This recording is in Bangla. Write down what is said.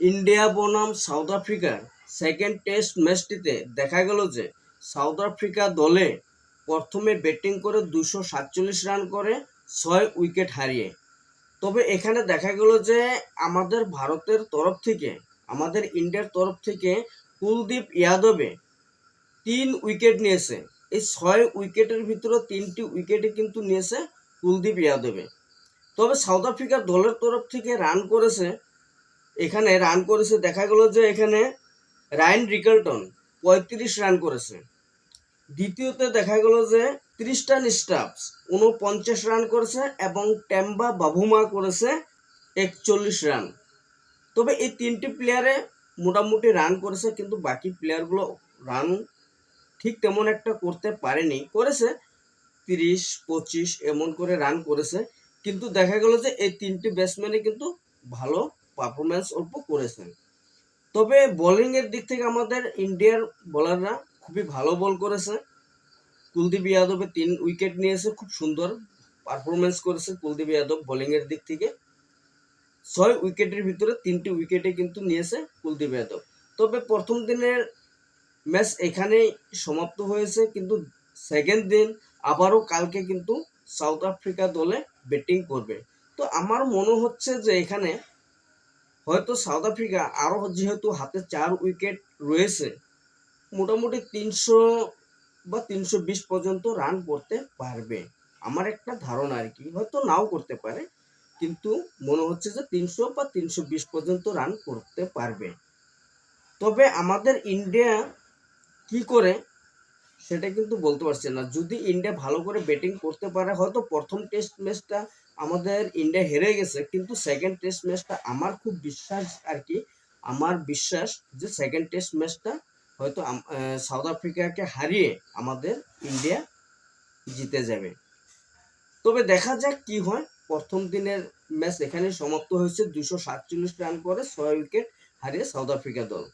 ইন্ডিয়া বনাম সাউথ আফ্রিকার সেকেন্ড টেস্ট ম্যাচটিতে দেখা গেল যে সাউথ আফ্রিকা দলে প্রথমে ব্যাটিং করে দুশো সাতচল্লিশ রান করে, ছয় উইকেট হারিয়ে। তবে এখানে দেখা গেল যে আমাদের ভারতের তরফ থেকে, আমাদের ইন্ডিয়ার তরফ থেকে কুলদীপ ইয়াদবে তিন উইকেট নিয়েছে। এই ছয় উইকেটের ভিতরে তিনটি উইকেটে কিন্তু নিয়েছে কুলদীপ ইয়াদবে। তবে সাউথ আফ্রিকার দলের তরফ থেকে রান করেছে এখানে রান করেছে, দেখা গেল যে এখানে রায়ন রিকেলটন পঁয়ত্রিশ রান করেছে। দ্বিতীয়তে দেখা গেল যে ত্রিস্টান স্টাফস উনপঞ্চাশ রান করেছে এবং টেম্বা বাভুমা করেছে একচল্লিশ রান তবে এই তিনটি প্লেয়ারে মোটামুটি রান করেছে, কিন্তু বাকি প্লেয়ারগুলো রান ঠিক তেমন একটা করতে পারেনি। করেছে তিরিশ, পঁচিশ, এমন করে রান করেছে। কিন্তু দেখা গেল যে এই তিনটি ব্যাটসম্যানই কিন্তু ভালো পারফরমেন্স অল্প করেছেন। তবে বোলিংয়ের দিক থেকে আমাদের ইন্ডিয়ার বোলাররা খুবই ভালো বল করেছে। কুলদীপ যাদবে তিন উইকেট নিয়েছে, খুব সুন্দর পারফরমেন্স করেছে কুলদীপ যাদব বোলিংয়ের দিক থেকে। ছয় উইকেটের ভিতরে তিনটি উইকেটে কিন্তু নিয়েছে কুলদীপ যাদব। তবে প্রথম দিনের ম্যাচ এখানেই সমাপ্ত হয়েছে, কিন্তু সেকেন্ড দিন আবারও কালকে কিন্তু সাউথ আফ্রিকা দলে ব্যাটিং করবে। তো আমার মনে হচ্ছে যে এখানে হয়তো সাউথ আফ্রিকা আরও যেহেতু হাতে চার উইকেট রয়েছে, মোটামুটি তিনশো বা তিনশো বিশ পর্যন্ত রান করতে পারবে। আমার একটা ধারণা আর কি, হয়তো নাও করতে পারে, কিন্তু মনে হচ্ছে যে তিনশো বা তিনশো বিশ পর্যন্ত রান করতে পারবে। তবে আমাদের ইন্ডিয়া কি করে সেটা কিন্তু বলতে পারছি না। যদি ইন্ডিয়া ভালো করে ব্যাটিং করতে পারে, হয়তো প্রথম টেস্ট ম্যাচটা আমাদের ইন্ডিয়া হেরে গেছে, কিন্তু সেকেন্ড টেস্ট ম্যাচটা আমার খুব বিশ্বাস আর কি, আমার বিশ্বাস যে সেকেন্ড টেস্ট ম্যাচটা হয়তো সাউথ আফ্রিকাকে হারিয়ে আমাদের ইন্ডিয়া জিতে যাবে। তবে দেখা যাক কি হয়, প্রথম দিনের ম্যাচ এখানে সমাপ্ত হয়েছে, দুশো সাতচল্লিশ রান করে ছয় উইকেট হারিয়ে সাউথ আফ্রিকা দল।